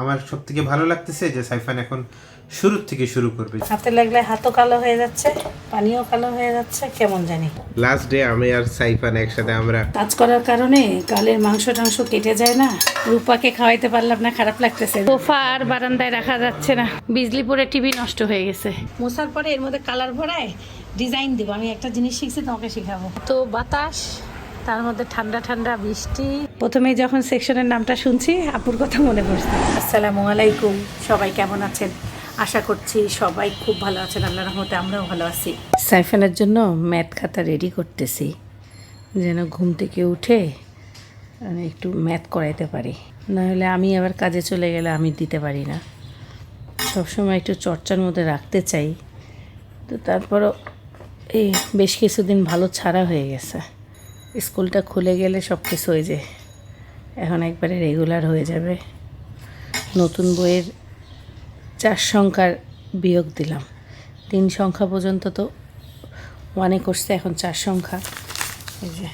আমার সব থেকে ভালো লাগতেছে যে সাইফান এখন শুরুর থেকে শুরু করবে। হাতে লাগলে হাতও কালো হয়ে যাচ্ছে পানিও কালো হয়ে যাচ্ছে কেমন জানি। লাস্ট ডে আমি আর সাইফান একসাথে আমরা কাজ করার কারণে কালের মাংস টাংস কেটে যায় না রূপাকে খাওয়াইতে পারলাম না খারাপ লাগতেছে। সোফা আর বারান্দায় রাখা যাচ্ছে না বিজলিপুরে টিভি নষ্ট হয়ে গেছে। মোছার পরে এর মধ্যে কালার ভরায় ডিজাইন দেবো আমি একটা জিনিস শিখছি তোমাকে শেখাবো। তো বাতাস তার মধ্যে ঠান্ডা ঠান্ডা বৃষ্টি। প্রথমেই যখন সেকশনের নামটা শুনছি, আপুর কথা মনে পড়ছে। আসসালামু আলাইকুম, সবাই কেমন আছেন? আশা করছি সবাই খুব ভালো আছেন, আল্লাহ রহমতে আমরাও ভালো আছি। সাইফানের জন্য ম্যাথ খাতা রেডি করতেছি, যেন ঘুম থেকে উঠে মানে একটু ম্যাথ করাইতে পারি। নাহলে আমি আবার কাজে চলে গেলে আমি দিতে পারি না। সবসময় একটু চর্চার মধ্যে রাখতে চাই। তো তারপরও এই বেশ কিছুদিন ভালো ছাড়া হয়ে গেছে। স্কুলটা খুলে গেলে সব কিছু হয়ে যায় এখন একবারে রেগুলার হয়ে যাবে। নতুন বইয়ের চার সংখ্যার বিয়োগ দিলাম। তিন সংখ্যা পর্যন্ত তো ওয়ানে করছে, এখন চার সংখ্যা। এই যে।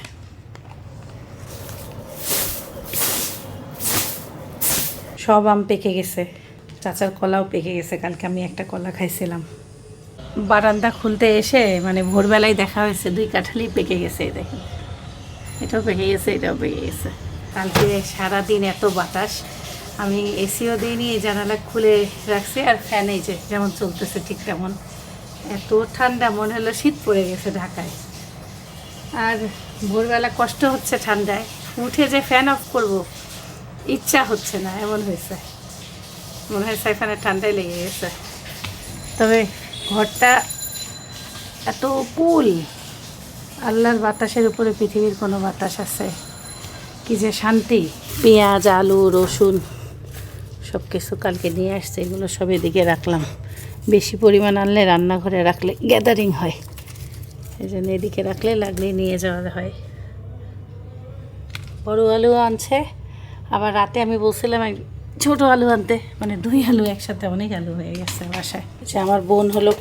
সব আম পেকে গেছে। চাচার কলাও পেকে গেছে, কালকে আমি একটা কলা খাইছিলাম। বারান্দা খুলতে এসে মানে ভোরবেলায় দেখা হয়েছে, দুই কাঠালি পেকে গেছে দেখেন। এটাও পেকে গেছে, এটাও পেকে গেছে। কালকে সারাদিন এত বাতাস, আমি এসিও দিইনি, এই জানালা খুলে রাখছি, আর ফ্যান এই যে, যেমন চলতেছে ঠিক তেমন। এত ঠান্ডা, মনে হলো শীত পড়ে গেছে ঢাকায়। আর ভোরবেলা কষ্ট হচ্ছে ঠান্ডায়, উঠে যে ফ্যান অফ করব, ইচ্ছা হচ্ছে না, এমন হয়েছে। মনে হয় সাইফানের ঠান্ডায় লেগে গেছে। তবে ঘরটা এত কুল। আল্লাহর বাতাসের উপরে পৃথিবীর কোনো বাতাস আছে? কি যে শান্তি। পেঁয়াজ, আলু, রসুন সব কিছু কালকে নিয়ে আসছে, এগুলো সব এদিকে রাখলাম। বেশি পরিমাণ আনলে রান্নাঘরে রাখলে গ্যাদারিং হয়। এই জন্য এদিকে রাখলে লাগলে নিয়ে যাওয়া হয়। বড় আলু আনছে, আবার রাতে আমি বলছিলাম এক ছোট আলু আনতে মানে দুই আলু একসাথে অনেক আলু হয়ে গেছে বাসায়। যে আমার বোন হলো,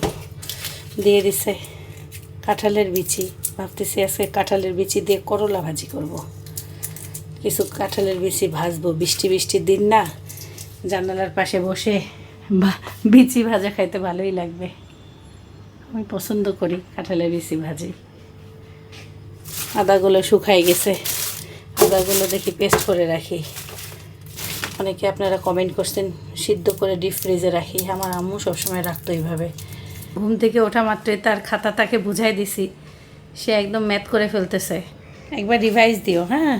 দিয়ে দিছে কাঁঠালের বিচি। ভাবতেছি আজকে কাঁঠালের বিচি দিয়ে করলা ভাজি করব। কিছু কাঁঠালের বিচি ভাজবো। বৃষ্টি বৃষ্টির দিন না, জানালার পাশে বসে বিচি ভাজা খাইতে ভালোই লাগবে। আমি পছন্দ করি কাঁঠালের বিচি ভাজি। আদাগুলো শুকাই গেছে। আদাগুলো দেখি পেস্ট করে রাখি। অনেকে আপনারা কমেন্ট করছেন, সিদ্ধ করে ডিপ ফ্রিজে রাখি। আমার আম্মু সবসময় রাখতো এইভাবে। ঘুম থেকে ওঠা মাত্রই তার খাতা তাকে বুঝাই দিছি। সে একদম ম্যাথ করে ফেলতেছে। একবার রিভাইজ দিও হ্যাঁ?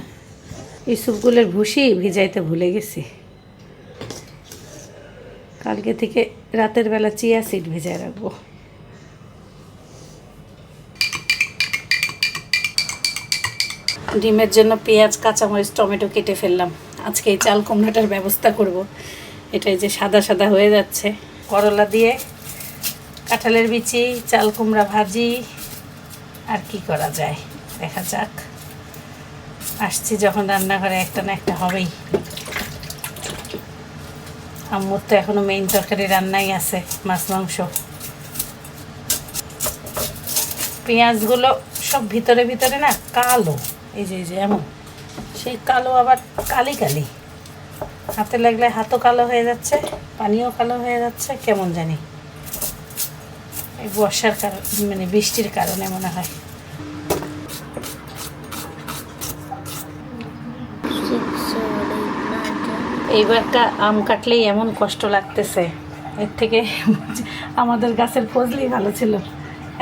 এই স্যুপগুলোর ভুসি ভিজাইতে ভুলে গেছি। কালকে থেকে রাতের বেলা চিয়া সিড ভিজায় রাখব। ডিমের জন্য পেঁয়াজ, কাঁচামরিচ, টমেটো কেটে ফেললাম। আজকে এই চাল কুমড়াটার ব্যবস্থা করব। এটাই যে সাদা সাদা হয়ে যাচ্ছে। করলা দিয়ে কাঁঠালের বিচি, চাল কুমড়া ভাজি আর কি করা যায়? দেখা যাক। আসছি যখন রান্নাঘরে, একটা না একটা হবেই। আম্মুর তো এখনও মেইন তরকারি রান্নাই আছে, মাছ, মাংস। পেঁয়াজগুলো সব ভিতরে ভিতরে না কালো। এই যে এই যে, এমন। সেই কালো আবার কালি কালি। হাতে লাগলে হাতও কালো হয়ে যাচ্ছে, পানিও কালো হয়ে যাচ্ছে, কেমন জানি। এই বর্ষার কারণ মানে বৃষ্টির কারণে মনে হয়। এইবারটা আম কাটলেই এমন কষ্ট লাগতেছে। এর থেকে আমাদের গাছের ফজলি ভালো ছিল।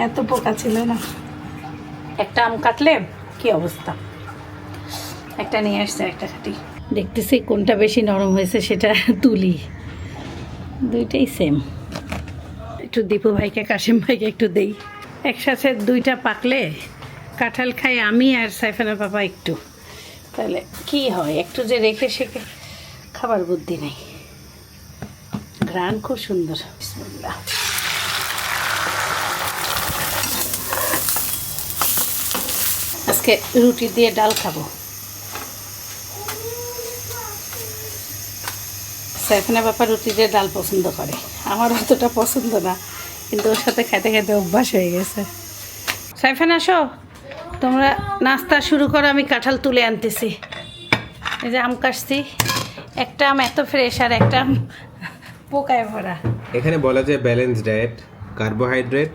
এত পোকা ছিল না। একটা আম কাটলে কি অবস্থা? একটা নিয়ে আসছে, একটা কাটি। দেখতেছি কোনটা বেশি নরম হয়েছে সেটা তুলি। দুইটাই সেম একটু দীপু ভাইকে, কাশিম ভাইকে একটু দেই। একসাথে দুইটা পাকলে কাঁঠাল খাই আমি আর সাইফানা বাবা একটু। তাহলে কি হয়? একটু যে রেখে শেখে খাবার বুদ্ধি নেই। ঘ্রাণ খুব সুন্দর। আজকে রুটি দিয়ে ডাল খাব। সাইফানা বাপা রুটি দিয়ে ডাল পছন্দ করে। আমার অতটা পছন্দ না কিন্তু ওর সাথে খেতে খেতে অভ্যাস হয়ে গেছে। সাইফান আসো। তোমরা নাস্তা শুরু করো আমি কাঁঠাল তুলে আনতেছি। এই যে আম কাটছি। একটা আম এত ফ্রেশ আর একটা আম পোকায় ভরা। এখানে বলা যায় balance diet carbohydrate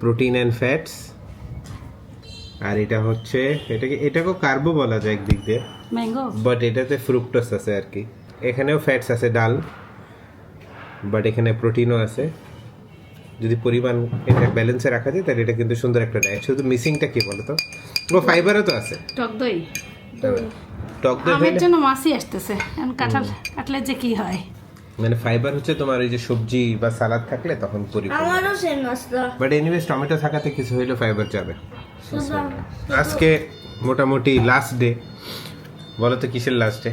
protein and fats আর এটা হচ্ছে এটাকে এটাকেও কার্বো বলা যায় একদিক দিয়ে ম্যাঙ্গো বাট এটাতে ফ্রুক্টোস আছে আর কি। এখানেও ফ্যাটস আছে ডাল। বাট এখানে প্রোটিনও আছে। যদি পরিমাণ এটা ব্যালেন্সে রাখা যায় তাহলে এটা কিন্তু সুন্দর একটা ডায়েট শুধু মিসিংটা কি বলতো? ও ফাইবারও তো আছে। টক দই। টক দই আমের জন্য মাছই আসতেছে। এখন কাঁঠাল কাটলে যে কি হয়। মানে ফাইবার হচ্ছে তোমার এই যে সবজি বা সালাদ থাকলে তখন পরিপূর্ণ। আমারও সেম নাস্তা বাট এনিওয়েজ টমেটো থাকাতে কিছু হইলেও ফাইবার যাবে। আজকে মোটামুটি লাস্ট ডে বলো তো কিসের লাস্ট ডে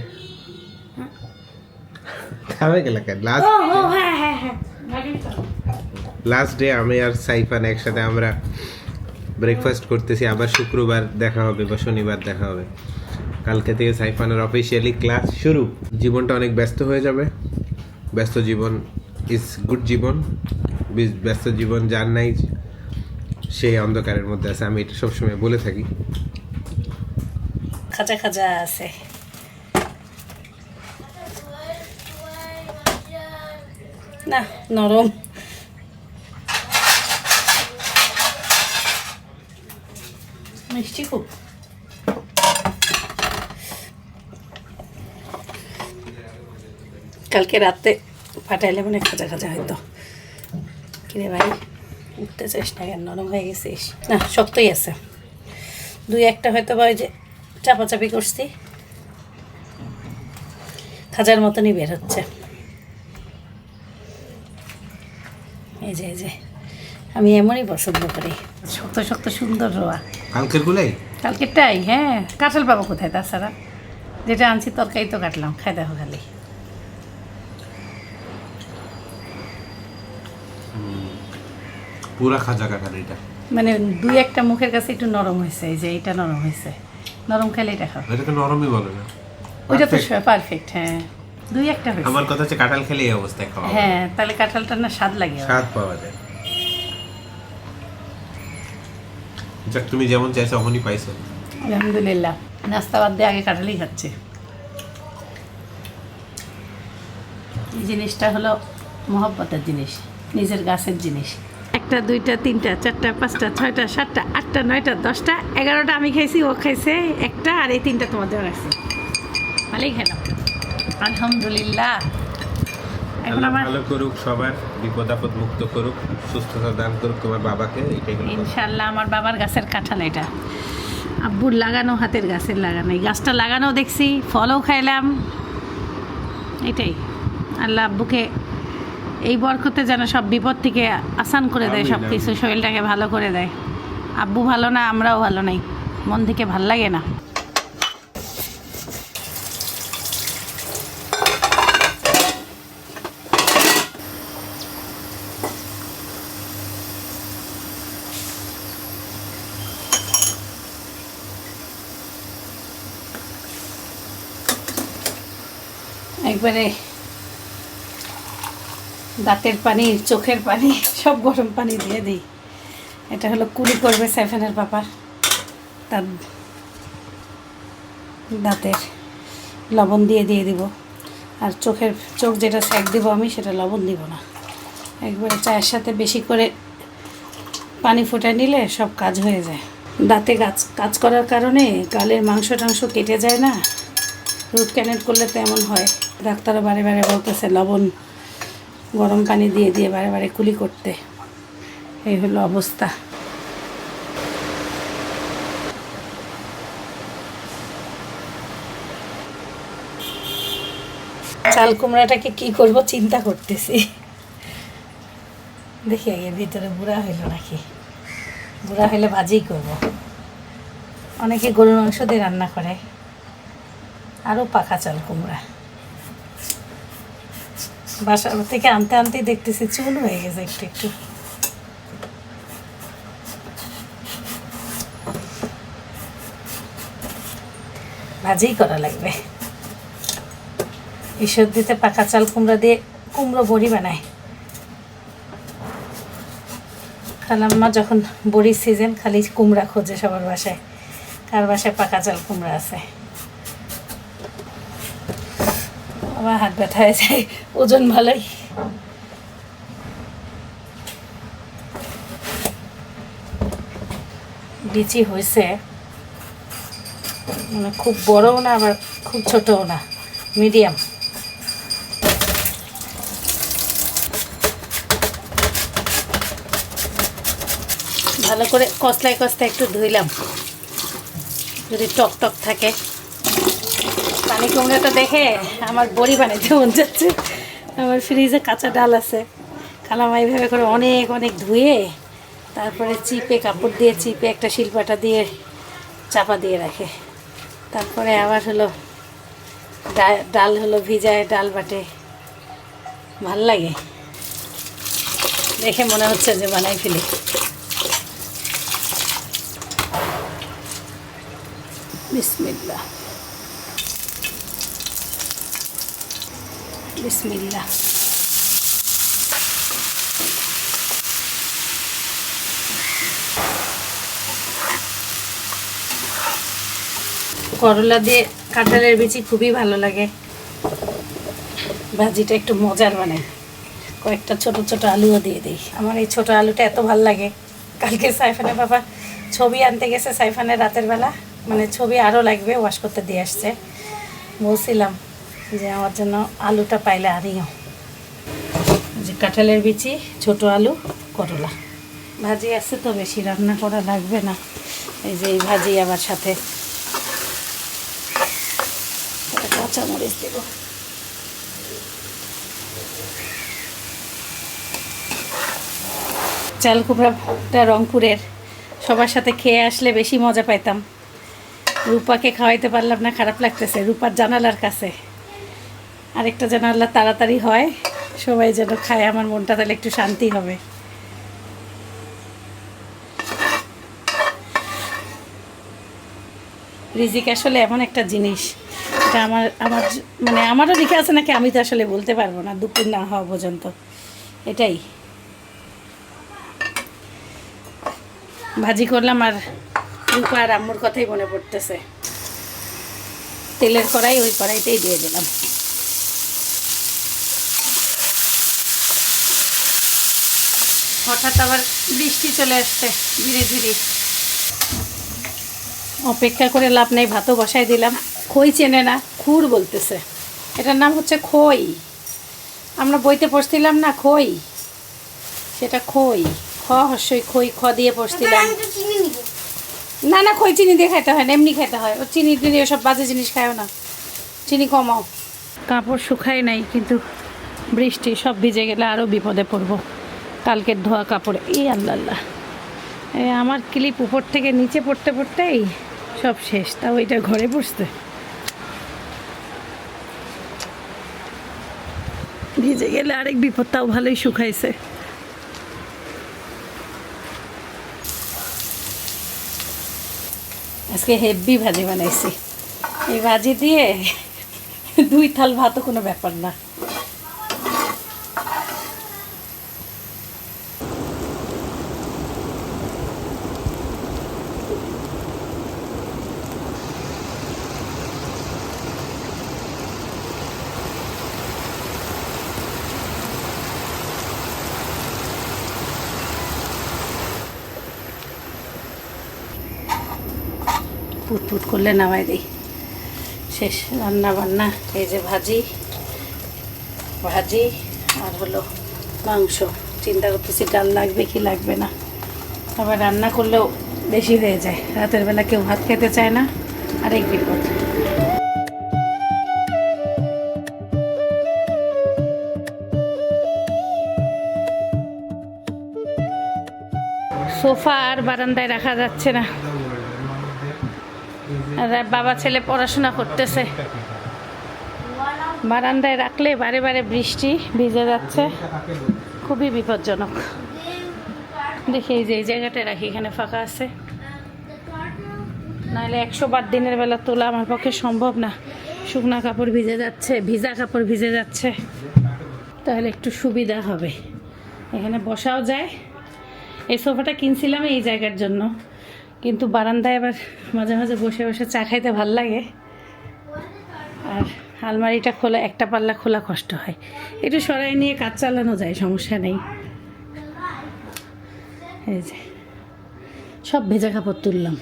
থামে গেল কেন লাস্ট হ্যাঁ হ্যাঁ হ্যাঁ। লাস্ট ডে আমি আর সাইফান একসাথে আমরা ব্রেকফাস্ট করতেছি। আবার শুক্রবার দেখা হবে বা শনিবার দেখা হবে। কালকে থেকে সাইফানের অফিসিয়ালি ক্লাস শুরু। জীবনটা অনেক ব্যস্ত হয়ে যাবে। ব্যস্ত জীবন ইজ গুড জীবন। ব্যস্ত জীবন যার নাই সেই অন্ধকারের মধ্যে আছে। আমি এটা সবসময় বলে থাকি। খাঁচা খাঁচা আছে। না, নরম। মিষ্টি খুব। কালকে রাতে ফাটাইলে মানে খাঁচা খাঁচা হয়তো কিরে ভাই উঠতে চাস না কেন? নরম হয়ে গেছিস। না, শক্তই আছে। দুই একটা হয়তো বা ওই যে চাপাচাপি করছি। খাজার মতনই বের হচ্ছে। এই যে এই যে। আমি এমনই পছন্দ করি শক্ত শক্ত সুন্দর রোয়া। কালকের গুলাই? কালকেরটাই হ্যাঁ। কাঁঠাল পাবো কোথায় তাছাড়া? যেটা আনছি তরকারি তো কাটলাম খাই দেখো খালি। পুরা খাজা এটা। মানে দুই একটা মুখের কাছে একটু নরম হয়েছে এই যে এটা নরম হয়েছে। নরম খেলে এটা খাও এটাকে নরমই বলে না। ওইটা তো পারফেক্ট হ্যাঁ। দুই একটা হয়েছে। আমার কথা হচ্ছে কাঁঠাল খেলে এই অবস্থায় খাওয়া হ্যাঁ তাহলে কাঁঠালটা না স্বাদ লাগে স্বাদ পাওয়া যায়। যাক তুমি যেমন চাইছো অমনই পাইছো। আলহামদুলিল্লাহ। নাস্তা বাদ দিয়ে আগে কাঁঠালই খাচ্ছে। এই জিনিসটা হলো মহব্বতের জিনিস নিজের গাছের জিনিস। একটা দুইটা তিনটা চারটা পাঁচটা ছয়টা সাতটা আটটা নয়টা দশটা এগারোটা আমি খাইছি ও খাইছে একটা আর এই তিনটা তোমাদের রাখছি। ভালোই খেলাম। আলহামদুলিল্লাহ। এখন আমার ভালো করুক সবার বিপদ আপদ মুক্ত করুক সুস্থতা দান করুক তোমার বাবাকে এটাই। ইনশাল্লাহ আমার বাবার গাছের কাঁঠাল এটা। আব্বুর লাগানো হাতের গাছের লাগানো এই গাছটা লাগানো দেখছি ফলও খাইলাম। এটাই। আল্লাহ আব্বুকে এই বরকতে যেন সব বিপদ থেকে আসান করে দেয় সব কিছু শরীরটাকে ভালো করে দেয়। আব্বু ভালো না আমরাও ভালো নাই। মন থেকে ভালো লাগে না। একবারে দাঁতের পানি, চোখের পানি, সব গরম পানি দিয়ে দিই। এটা হলো কুলি করবে সেভেনের পাপা তার দাঁতের লবণ দিয়ে দিয়ে দিব। আর চোখের, চোখ যেটা স্যাক দিব আমি, সেটা লবণ দিব না। একবারে চায়ের সাথে বেশি করে পানি ফুটে নিলে সব কাজ হয়ে যায়। দাঁতে কাজ কাজ করার কারণে গালের মাংস টাংস কেটে যায় না। রুট ক্যানেল করলে তো এমন হয়। ডাক্তারও বারে বারে বলতেছে, লবণ গরম পানি দিয়ে দিয়ে বারে বারে কুলি করতে। এই হলো অবস্থা। চাল কুমড়াটাকে কি করব চিন্তা করতেছি। দেখি আগে ভিতরে বুড়া হইল নাকি? বুড়া হইলে ভাজিই করব। অনেকে গরুর মাংস দিয়ে রান্না করে। আরও পাকা চাল কুমড়া। বাসা থেকে আনতে আনতেই দেখতেছি চুল হয়ে গেছে একটু একটু। ভাজিই করা লাগবে। এই সর্দিতে পাকা চাল কুমড়া দিয়ে কুমড়ো বড়ি বানায়। খালাম্মা যখন বড়ির সিজন খালি কুমড়া খোঁজে সবার বাসায়। কার বাসায় পাকা চাল কুমড়া আছে? আমার হাত ব্যথা হয়ে যায় ওজন ভালোই। বিচি হয়েছে। মানে খুব বড়ও না, আবার খুব ছোটও না। মিডিয়াম। ভালো করে কষলায় কষলায় একটু ধুইলাম। যদি টক টক থাকে। পানি কুমড়োটা দেখে আমার বড়ি বানাইতে মন যাচ্ছে। আমার ফ্রিজে কাঁচা ডাল আছে। খালামা এইভাবে করে অনেক অনেক ধুয়ে তারপরে চিপে কাপড় দিয়ে চিপে একটা শিল্পাটা দিয়ে চাপা দিয়ে রাখে। তারপরে আবার হলো ডাল হলো ভিজায় ডাল বাটে। ভালো লাগে। দেখে মনে হচ্ছে যে বানাই ফেলি। বিসমিল্লা বিসমিল্লা করলা দিয়ে কাঁঠালের বিচি খুবই ভালো লাগে। ভাজিটা একটু মজার মানে। কয়েকটা ছোট ছোট আলুও দিয়ে দিই। আমার এই ছোট আলুটা এত ভালো লাগে। কালকে সাইফানের বাবা ছবি আনতে গেছে সাইফানের রাতের বেলা। মানে ছবি আরও লাগবে, ওয়াশ করতে দিয়ে আসছে। বলছিলাম যে আমার জন্য আলুটা পাইলে আনিও যে কাঁঠালের বিচি, ছোট আলু, করলা। ভাজি আছে তো, বেশি রান্না করা লাগবে না। এই যে এই ভাজি আবার সাথে। কাঁচামরিচ দেবো। চাল কুমড়াটা রংপুরের। সবার সাথে খেয়ে আসলে বেশি মজা পাইতাম। রূপাকে খাওয়াইতে পারলাম না, খারাপ লাগতেছে। রূপার জানালার কাছে। আরেকটা জানালা তাড়াতাড়ি হয়, সবাই যেন খায়, আমার মনটা তাহলে একটু শান্তি হবে। রিজিক আসলে এমন একটা জিনিস, এটা আমার আমার মানে আমারও লিখে আছে নাকি, আমি তো আসলে বলতে পারব না, দুপুর না হওয়া পর্যন্ত। এটাই। ভাজি করলাম আর রূপা আর আম্মুর কথাই মনে পড়তেছে। তেলের কড়াই, ওই কড়াইতেই দিয়ে দিলাম। হঠাৎ আবার বৃষ্টি চলে আসছে ধীরে ধীরে। অপেক্ষা করে লাভ নেই ভাতও বসাই দিলাম। খই চেনে না খুর বলতেছে। এটার নাম হচ্ছে খই। আমরা বইতে পড়ছিলাম না খই। সেটা খই। খ হস্যই খই খ দিয়ে পড়ছিলাম। না না খই চিনি দিয়ে খাইতে হয় না এমনি খাইতে হয়। ও চিনি টিনি ওসব বাজে জিনিস খায়ও না। চিনি কমাও। কাপড় শুকায় নাই কিন্তু বৃষ্টি সব ভিজে গেলে আরও বিপদে পড়ব। কালকের ধোয়া কাপড়ে। এই আল্লাহ আল্লাহ। আমার ক্লিপ উপর থেকে নিচে পড়তে পড়তেই সব শেষ। তাও এটা ঘরে বসতে। ভিজে গেলে আরেক বিপদ, তাও ভালোই শুকাইছে। আজকে হেভি ভাজি বানাইছি। এই ভাজি দিয়ে দুই থাল ভাতও কোনো ব্যাপার না। করলে নামাই দিই। শেষ রান্না বান্না, এই যে ভাজি ভাজি আর হলো মাংস। চিন্তা করতেছি ডাল লাগবে কি লাগবে না। আবার রান্না করলেও বেশি হয়ে যায়। রাতের বেলা কেউ ভাত খেতে চায় না, আরেক বিপদ। সোফা আর বারান্দায় রাখা যাচ্ছে না। আর বাবা ছেলে পড়াশোনা করতেছে। বারান্দায় রাখলে বারে বারে বৃষ্টি ভিজে যাচ্ছে। খুবই বিপজ্জনক। দেখি এই যে, এই জায়গাটা রাখি, এখানে ফাঁকা আছে। নাহলে একশো বার দিনের বেলা তোলা আমার পক্ষে সম্ভব না। শুকনা কাপড় ভিজে যাচ্ছে, ভিজা কাপড় ভিজে যাচ্ছে। তাহলে একটু সুবিধা হবে। এখানে বসাও যায়। এই সোফাটা কিনছিলাম এই জায়গার জন্য। কিন্তু বারান্দায় আবার মাঝে মাঝে বসে বসে চা খাইতে ভালো লাগে। আর আলমারিটা খোলা, একটা পাল্লা খোলা কষ্ট হয়। একটু সরাই নিয়ে কাজ চালানো যায়, সমস্যা নেই। এই যে, সব ভেজা কাপড় তুললাম।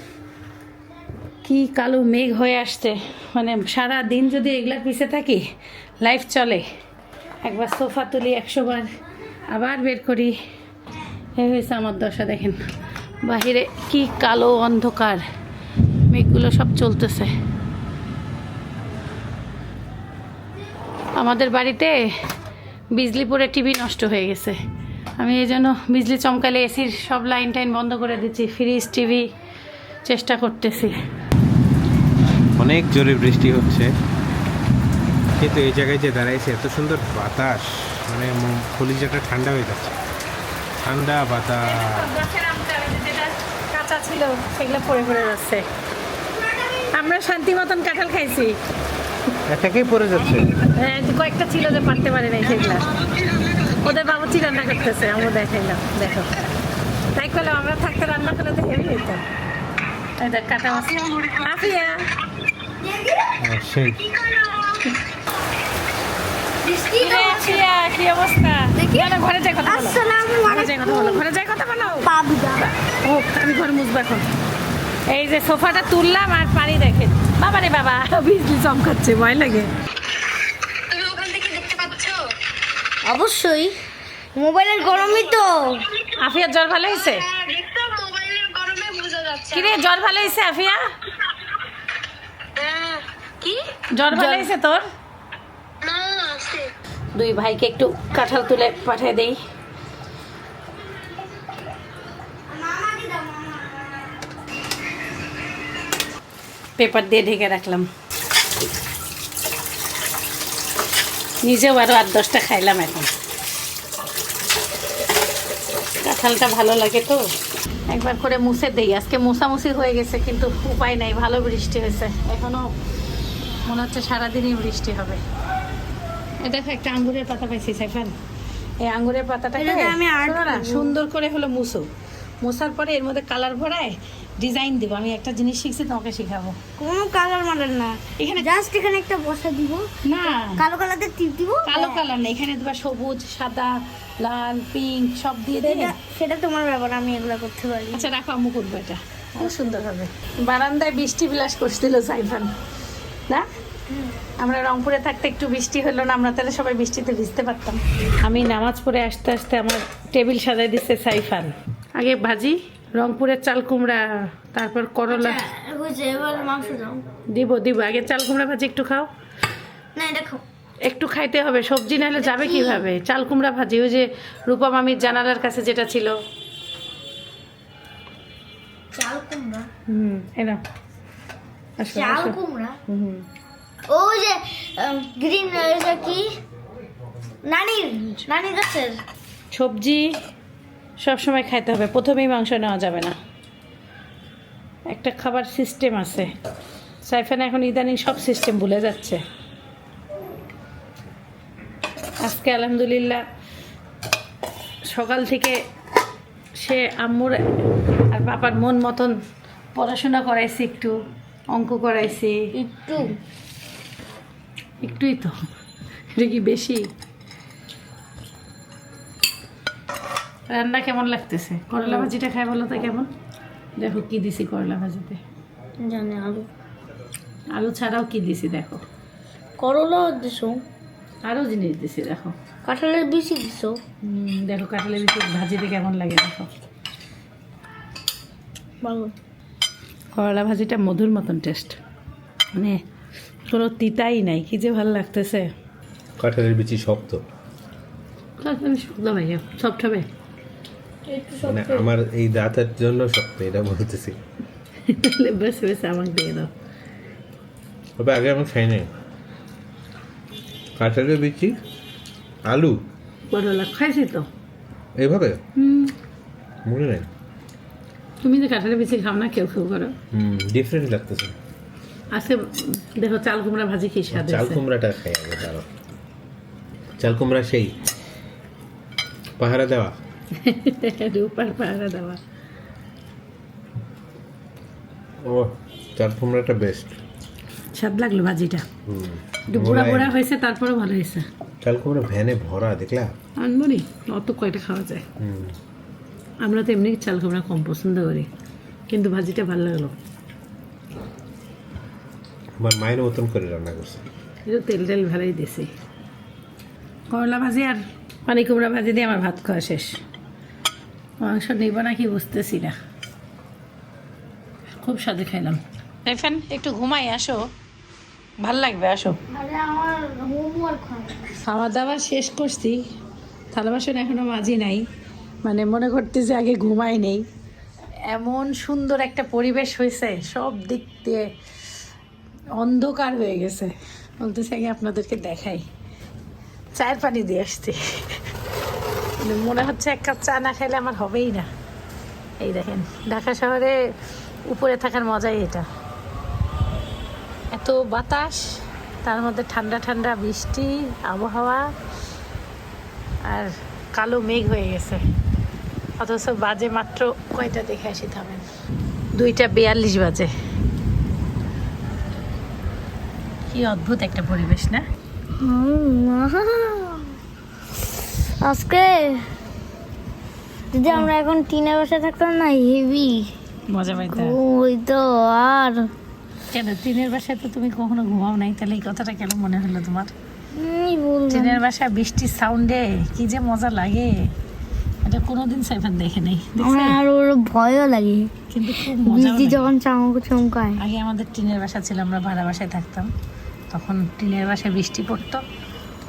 কি কালো মেঘ হয়ে আসছে। মানে সারা দিন যদি এগুলার পিছে থাকি লাইফ চলে। একবার সোফা তুলি, একশো বার আবার বের করি। এই হয়েছে আমার দশা, দেখেন। বাহিরে কি কালো অন্ধকার মেঘগুলো সব চলতেছে। আমাদের বাড়িতে বিজলি পড়ে টিভি নষ্ট হয়ে গেছে। আমি এই জন্য বিজলি চমকালে এসির সব লাইন টাইন বন্ধ করে দিচ্ছি ফ্রিজ টিভি চেষ্টা করতেছি। অনেক জোরে বৃষ্টি হচ্ছে কিন্তু এই জায়গায় যে দাঁড়াইছে এত সুন্দর বাতাস মানে কলিজাটা ঠান্ডা হয়ে যাচ্ছে। ঠান্ডা বাতাস। কাঁচা ছিল সেগুলো পড়ে পড়ে যাচ্ছে। আমরা শান্তি মতন কাঁঠাল খাইছি। এটাকেই পড়ে যাচ্ছে। হ্যাঁ, কয়েকটা ছিল যে পারতে পারে নাই সেগুলা। ওদের বাবুচি রান্না করতেছে? আমরা দেখাইলাম দেখো। তাই করলে আমরা থাকতে রান্না করলে তো হেভি কাটা মাছ। আফিয়া সেই বৃষ্টি কিরে আফিয়া কি অবস্থা? দেখি। না, না, ঘরে যাই কথা বলো। আসসালামু ঘরে যাই কথা ও আমি ঘরে মুছবো এখন। এই যে সোফাটা তুললাম আর পানি দেখেন। বাবা রে বাবা বিজলি চমকাচ্ছে ভয় লাগে। তুমি ওখান থেকে দেখতে পাচ্ছ? অবশ্যই। মোবাইলের গরমই তো। আফিয়ার জ্বর ভালো হয়েছে? হ্যাঁ কিরে জ্বর ভালো হয়েছে আফিয়া? হ্যাঁ কি? জ্বর ভালো হয়েছে তোর? দুই ভাইকে একটু কাঁঠাল তুলে পাঠিয়ে দেই। পেপার দিয়ে ঢেকে রাখলাম। নিজেও আরও আট দশটা খাইলাম এখন। কাঁঠালটা ভালো লাগে তো। একবার করে মুছে দেই। আজকে মোছামুছি হয়ে গেছে, কিন্তু উপায় নাই। ভালো বৃষ্টি হয়েছে। এখনও মনে হচ্ছে সারাদিনই বৃষ্টি হবে। দেখো একটা আঙ্গুরের পাতা পাইছি সাইফান। এই আঙ্গুরের পাতাটাকে আমি। সুন্দর করে হলো মুছো। মোছার পরে এর মধ্যে কালার ভরায় ডিজাইন দিব। আমি একটা জিনিস শিখছি তোমাকে শেখাবো। কোনো কালার মালার না। এখানে জাস্ট এখানে একটা বসা দিব। না। কালো কালারতে টিপ দিব। কালো কালার না এখানে দেবা সবুজ সাদা লাল পিঙ্ক সব দিয়ে সেটা সেটা তোমার ব্যাপার আমি এগুলো করতে পারি। আচ্ছা রাখো আম্মু করব এটা। খুব সুন্দর হবে। বারান্দায় বৃষ্টি বিলাস করছিল সাইফান। না? আমরা রংপুরে থাকতে একটু বৃষ্টি হলো না আমরা তাহলে সবাই বৃষ্টিতে ভিজতে পারতাম। আমি নামাজ পড়ে আসতে আসতে আমার টেবিল সাজাই দিচ্ছে সাইফান। আগে ভাজি রংপুরের চাল কুমড়া তারপর করলা। এবার দিব দিব আগে চাল কুমড়া ভাজি একটু খাও। না এটা খাও। একটু খাইতে হবে সবজি নাহলে যাবে কীভাবে? চাল কুমড়া ভাজি ওই যে রূপা মামির জানালার কাছে যেটা ছিল। চাল কুমড়া? হুম আসো চাল কুমড়া? হুম। ওই যে গ্রিন কি? নানির নানির গাছের। সবজি সবসময় খাইতে হবে। প্রথমেই মাংস নেওয়া যাবে না। একটা খাবার সিস্টেম আছে। সাইফান এখন ইদানিং সব সিস্টেম ভুলে যাচ্ছে। আজকে আলহামদুলিল্লাহ সকাল থেকে সে আম্মুর আর বাবার মন মতন পড়াশোনা করাইছি একটু অঙ্ক করাইছি। একটু। একটুই তো। এটা কি বেশি? রান্না কেমন লাগতেছে? করলা ভাজিটা খাই বলো তো কেমন? দেখো কি দিছি করলা ভাজিতে। জানে আলু। আলু ছাড়াও কি দিছি দেখো। করলাও দিছো। আরও জিনিস দিছি দেখো। কাঁঠালের বেশি দিছো? দেখো কাঁঠালের ভিতর ভাজিতে কেমন লাগে দেখো। ভালো। করলা ভাজিটা মধুর মতন টেস্ট মানে কোনো তিতাই নাই কি যে ভালো লাগতেছে। কাঁঠালের বিচি শক্ত। শুকনো ভাইয়া সফট হবে। একটু মানে আমার এই দাঁতের জন্য শক্ত এটা বলতেছি। বেশ বেশ আমাকে দিয়ে দাও। তবে আগে আমি খাই নাই। কাঁঠালের বিচি আলু। করলা খাইছি তো। এইভাবে? মনে নেই? তুমি যে কাঁঠালের বেশি খাও না কেউ কেউ করো। হুম ডিফারেন্ট লাগতেছে। আজকে দেখো চাল কুমড়া ভাজি কি স্বাদ চাল কুমড়াটা খাই আগে চাল কুমড়া সেই পাহারা দেওয়া। রূপার পাহারা দেওয়া। ও চাল কুমড়াটা বেস্ট স্বাদ লাগল ভাজিটা। একটু বুড়া বুড়া হয়েছে তারপরেও ভালো হয়েছে। চাল কুমড়া ভ্যানে ভরা দেখলা? আনব নি অত কয়টা খাওয়া যায়? আমরা তো এমনি চাল কুমড়া কম পছন্দ করি কিন্তু ভাজিটা ভালো লাগল। আমার মায়ের মতন করে রান্না করছে একটু তেল টেল ভালোই দিছি। করলা ভাজি আর পানি কুমড়া ভাজি দিয়ে আমার ভাত খাওয়া শেষ। মাংস নিব নাকি বুঝতেছি না। খুব স্বাদে খাইলাম একটু ঘুমাই আসো। ভালো লাগবে আসো। আরে আমার হোমওয়ার্ক খাওয়া দাওয়া শেষ করছি। থালা বাসন এখনও মাজি নাই। মানে মনে করতেছি আগে ঘুমাই নেই। এমন সুন্দর একটা পরিবেশ হয়েছে সব দিক দিয়ে। অন্ধকার হয়ে গেছে। বলতেছি, আগে আপনাদেরকে দেখাই। চায়ের পানি দিয়ে আসছি। মানে হচ্ছে এক কাপ চা না খাইলে আমার হবেই না। এই দেখেন, ঢাকা শহরে উপরে থাকার মজাই এটা। এত বাতাস, তার মধ্যে ঠান্ডা ঠান্ডা বৃষ্টি, আবহাওয়া, আর কালো মেঘ হয়ে গেছে। অথচ বাজে মাত্র কয়টা দেখে আসি থামেন? দুইটা বিয়াল্লিশ বাজে। কি অদ্ভুত একটা পরিবেশ না? আজকে যদি আমরা এখন টিনের বাসায় থাকতাম না হেভি। মজা পাইতে? তো আর। কেন? টিনের বাসায় তো তুমি কখনো ঘুমাও নাই তাহলে এই কথাটা কেন মনে হলো তোমার? টিনের বাসায় বৃষ্টির সাউন্ডে কি যে মজা লাগে। এটা কোনোদিন সাইফান দেখে নেই আর ওর ভয়ও লাগে। কিন্তু খুব মজা যখন চামক চমকায় আগে আমাদের টিনের বাসা ছিল আমরা ভাড়া বাসায় থাকতাম। তখন টিনের বাসায় বৃষ্টি পড়তো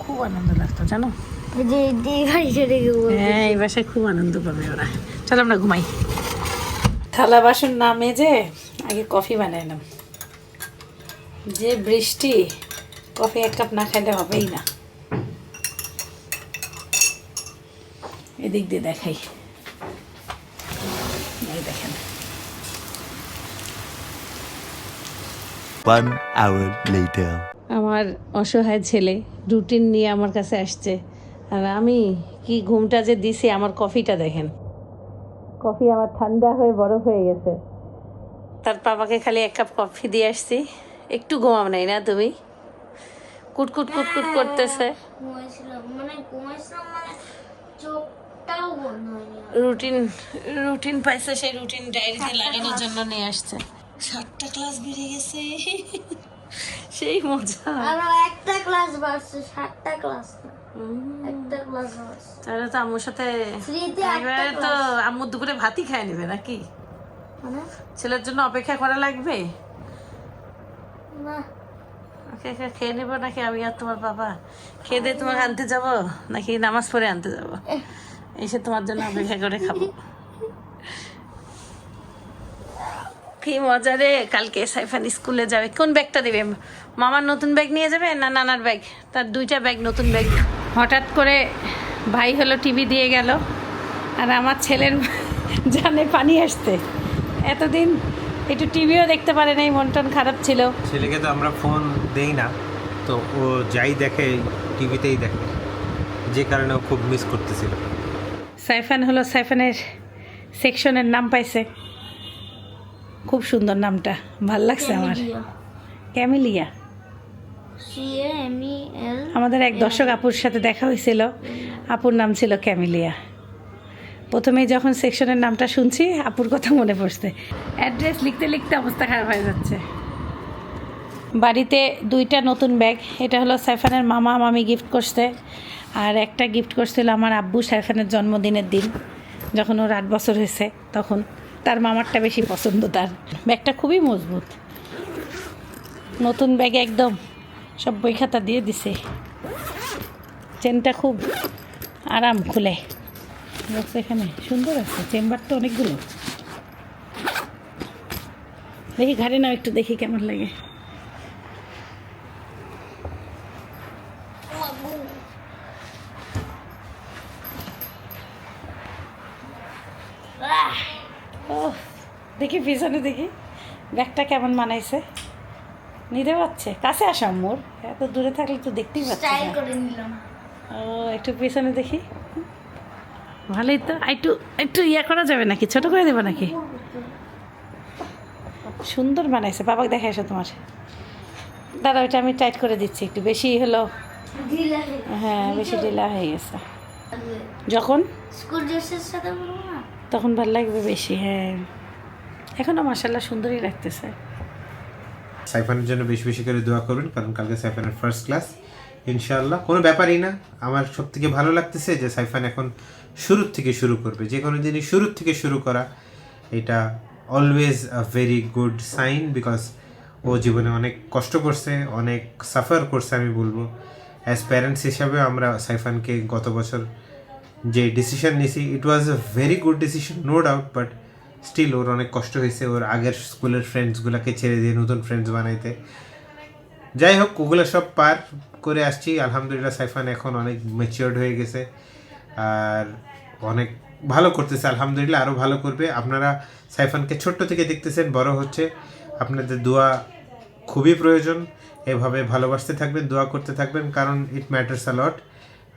খুব আনন্দ লাগতো জানো? হ্যাঁ এই বাসায় খুব আনন্দ পাবে ওরা। চলো আমরা ঘুমাই। থালা বাসন না মেজে আগে কফি বানাইলাম। যে বৃষ্টি কফি এক কাপ না খাইলে হবেই না। এদিক দিয়ে দেখাই। এই দেখেন। One hour later. আমার অসহায় ছেলে রুটিন নিয়ে আমার কাছে আসছে। আর আমি কি ঘুমটা যে দিছি আমার কফিটা দেখেন। কফি আমার ঠান্ডা হয়ে বরফ হয়ে গেছে। তার বাবাকে খালি এক কাপ কফি দিয়ে আসছি। একটু ঘুমাও নাই না তুমি? কুটকুট কুটকুট করতেছে মানে মানে রুটিন রুটিন পাইছে সেই রুটিন ডায়েরিতে লাগানোর জন্য নিয়ে আসছে। সাতটা ক্লাস বেড়ে গেছে। সেই মজা। আরও একটা ক্লাস বাড়ছে সাতটা ক্লাস একটা ক্লাস বাড়ছে। তাহলে তো আম্মুর সাথে থ্রিতে তো আম্মু দুপুরে ভাতই খায় নেবে নাকি? মানে? ছেলের জন্য অপেক্ষা করা লাগবে? না। খেয়ে নেব নাকি আমি আর তোমার বাবা? খেয়ে দিয়ে তোমাকে আনতে যাব নাকি নামাজ পড়ে আনতে যাব? এসে তোমার জন্য অপেক্ষা করে খাব। কি মজা রে। কালকে সাইফান স্কুলে যাবে। কোন ব্যাগটা দেবে? মামার নতুন ব্যাগ নিয়ে যাবে না নানার ব্যাগ? তার দুইটা ব্যাগ নতুন ব্যাগ। হঠাৎ করে ভাই হলো টিভি দিয়ে গেল আর আমার ছেলের জানে পানি আসতে এতদিন একটু টিভিও দেখতে পারে নাই মন টন খারাপ ছিল। ছেলেকে তো আমরা ফোন দেই না তো ও যাই দেখে টিভিতেই দেখে। যে কারণে ও খুব মিস করতেছিল। সাইফান হলো সাইফানের সেকশনের নাম পাইছে। খুব সুন্দর নামটা। ভালো লাগছে আমার। ক্যামিলিয়া। আমাদের এক দর্শক আপুর সাথে দেখা হয়েছিল। আপুর নাম ছিল ক্যামিলিয়া। প্রথমে যখন সেকশনের নামটা শুনছি আপুর কথা মনে পড়ছে। অ্যাড্রেস লিখতে লিখতে অবস্থা খারাপ হয়ে যাচ্ছে। বাড়িতে দুইটা নতুন ব্যাগ। এটা হলো সাইফানের মামা মামি গিফট করছে। আর একটা গিফট করছিল আমার আব্বু সাইফানের জন্মদিনের দিন যখন ওর আট বছর হয়েছে তখন। তার মামারটা বেশি পছন্দ, তার ব্যাগটা খুবই মজবুত। নতুন ব্যাগে একদম সব বই খাতা দিয়ে দিছে। চেনটা খুব আরাম খুলে। এখানে সুন্দর আছে, চেম্বার তো অনেকগুলো। দেখি ঘাড়ে নাও, একটু দেখি কেমন লাগে ও দেখি পিছনে দেখি ব্যাগটা কেমন মানাইছে নিতে পারছে? কাছে আসাম মোর এত দূরে থাকলে তো দেখতেই পাচ্ছি ও একটু পিছনে দেখি। ভালোই তো। একটু একটু ইয়া করা যাবে নাকি? ছোট করে দেবো নাকি? সুন্দর বানাইছে। বাবাকে দেখা এসো তোমার। দাদা ওইটা আমি টাইট করে দিচ্ছি একটু। বেশি হলো। হ্যাঁ বেশি ঢিলা হয়ে গেছে। যখন? স্কুল ড্রেসের সাথে তখন ভালো লাগবে বেশি হ্যাঁ। এখনও মাসাল্লাহ সুন্দরই লাগতেছে। সাইফানের জন্য বেশি বেশি করে দোয়া করবেন কারণ কালকে সাইফানের ফার্স্ট ক্লাস ইনশাআল্লাহ, কোনো ব্যাপারই না। আমার সব থেকে ভালো লাগতেছে যে সাইফান এখন শুরুর থেকে শুরু করবে। যে কোনো জিনিস শুরুর থেকে শুরু করা, এটা always a very good sign because ও জীবনে অনেক কষ্ট করছে, অনেক সাফার করছে আমি বলব। অ্যাজ প্যারেন্টস হিসাবে আমরা সাইফানকে গত বছর যে ডিসিশন নিয়েছি it was a very good decision no doubt but still ওর অনেক কষ্ট হয়েছে ওর আগের স্কুলের ফ্রেন্ডসগুলোকে ছেড়ে দিয়ে নতুন ফ্রেন্ডস বানাইতে। যাই হোক, ওগুলো সব পার করে আসছি। আলহামদুলিল্লাহ সাইফান এখন অনেক ম্যাচিওর্ড হয়ে গেছে আর অনেক ভালো করতেছে। আলহামদুলিল্লাহ আরও ভালো করবে। আপনারা সাইফানকে ছোট্ট থেকে দেখতেছেন, বড় হচ্ছে। আপনাদের দোয়া খুবই প্রয়োজন। এভাবে ভালোবাসতে থাকবেন, দোয়া করতে থাকবেন, কারণ ইট ম্যাটার্স লট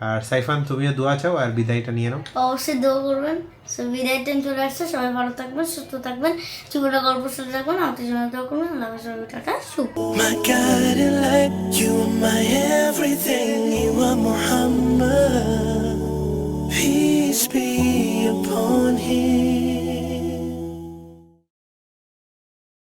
আর সাইফান তুমিও দোয়া চাও আর বিদায়টা নিয়ে নাও। অবশ্যই দোয়া করবেন। সো বিদায় টাইম চলে আসছে। সবাই ভালো থাকবেন সুস্থ থাকবেন। চুপটা গল্প শুনে থাকবেন। আমাদের জন্য দোয়া করবেন। আল্লাহ সবাই টাটা। সুখ My guiding light, you are my everything, you are Muhammad. Peace be upon him.